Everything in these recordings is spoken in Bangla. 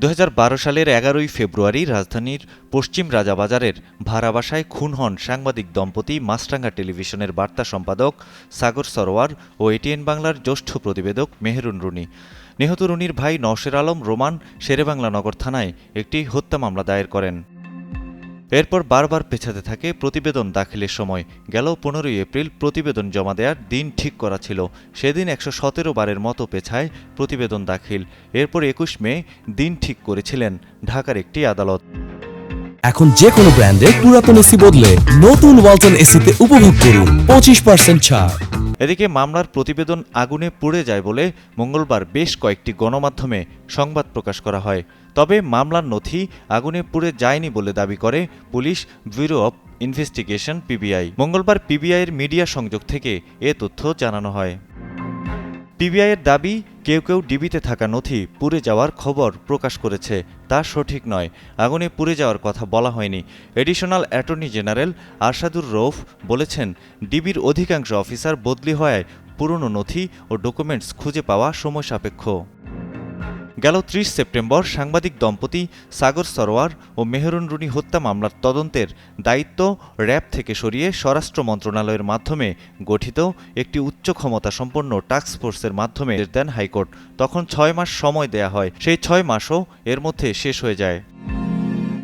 দু হাজার বারো সালের এগারোই ফেব্রুয়ারি রাজধানীর পশ্চিম রাজাবাজারের ভাড়া বাসায় খুন হন সাংবাদিক দম্পতি মাছরাঙ্গা টেলিভিশনের বার্তা সম্পাদক সাগর সরোয়ার ও এটিএন বাংলার জ্যেষ্ঠ প্রতিবেদক মেহরুন রুনি। নিহত রুনির ভাই নওশের আলম রোমান, শেরেবাংলা নগর থানায় একটি হত্যা মামলা দায়ের করেন। এরপর বারবার পেছাতে থাকে প্রতিবেদন দাখিলের সময়। গেল পনেরোই এপ্রিল প্রতিবেদন জমা দেওয়ার দিন ঠিক করা ছিল। সেদিন একশো সতেরো বারের মতো পেছায় প্রতিবেদন দাখিল। এরপর একুশ মে দিন ঠিক করেছিলেন ঢাকার একটি আদালত। এখন যে কোনো ব্র্যান্ডের পুরাতন এসি বদলে নতুন ওয়ালটন এসিতে উপভোগ করুন পঁচিশ পার্সেন্ট ছাড়। এদিকে মামলার প্রতিবেদন আগুনে পুড়ে যায় বলে মঙ্গলবার বেশ কয়েকটি গণমাধ্যমে সংবাদ প্রকাশ করা হয়। তবে মামলার নথি আগুনে পুড়ে যায়নি বলে দাবি করে police bureau of investigation, PBI. মঙ্গলবার পিবিআইয়ের মিডিয়া সংযোগ থেকে এ তথ্য জানানো হয়। পিবিআইয়ের দাবি, কেউ কেউ ডিবিতে থাকা নথি পুড়ে যাওয়ার খবর প্রকাশ করেছে। তা সঠিক নয়। আগুনে পুড়ে যাওয়ার কথা বলা হয়নি। Additional attorney general Arshadur Rouf বলেছেন, ডিবির অধিকাংশ অফিসার বদলি হওয়ায় পুরনো নথি ও ডকুমেন্টস খুঁজে পাওয়া সময় সাপেক্ষ। গেল ত্রিশ সেপ্টেম্বর সাংবাদিক দম্পতি সাগর সরোয়ার ও মেহরুন রুনি হত্যা মামলার তদন্তের দায়িত্ব র্যাব থেকে সরিয়ে স্বরাষ্ট্র মন্ত্রণালয়ের মাধ্যমে গঠিত একটি উচ্চ ক্ষমতা সম্পন্ন টাস্ক ফোর্সের মাধ্যমে দেন হাইকোর্ট। তখন ছয় মাস সময় দেয়া হয়। সেই ছয় মাসও এর মধ্যে শেষ হয়ে যায়।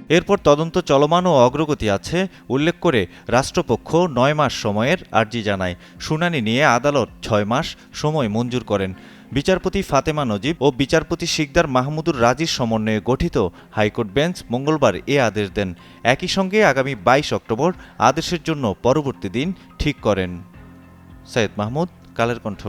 এরপর তদন্ত চলমান ও অগ্রগতি আছে উল্লেখ করে রাষ্ট্রপক্ষ নয় মাস সময়ের আর্জি জানায়। শুনানি নিয়ে আদালত ছয় মাস সময় মঞ্জুর করেন। বিচারপতি ফাতেমা নজিব ও বিচারপতি শিকদার মাহমুদুর রাজির সমন্বয়ে গঠিত হাইকোর্ট বেঞ্চ মঙ্গলবার এ আদেশ দেন। একই সঙ্গে আগামী বাইশ অক্টোবর আদেশের জন্য পরবর্তী দিন ঠিক করেন। সৈয়দ মাহমুদ কালের কণ্ঠ